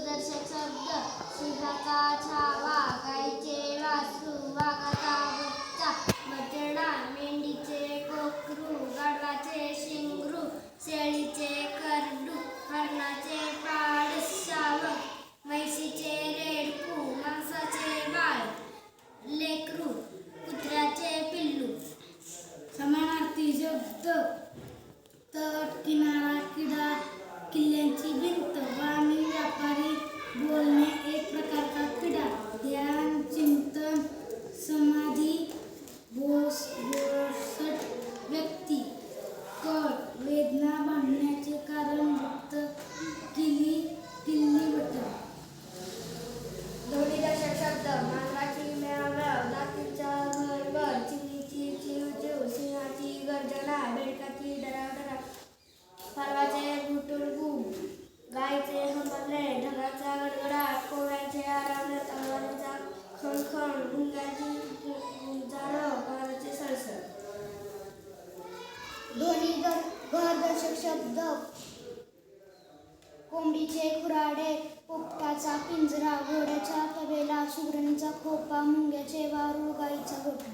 ध्वनिदर्शक शब्द सिंहाचा छावा गाईचे वासरू वाघाचा बच्चा बटणा मेंढीचे कोकरू गाढवाचे शिंगरू शेळीचे करडू हरणाचे पाड शावक म्हैशीचे रेडकू मांसाचे बाळ लेकरू कुत्र्याचे पिल्लू. समानार्थी शब्द तट किनारा गुंगाची सळसळ ध्वनी घरदर्शक शब्द कोंबडीचे खुराडे पोपटाचा पिंजरा घोड्याचा तबेला सुगरणीचा खोपा मुंग्याचे वारू गाईचा गोठा.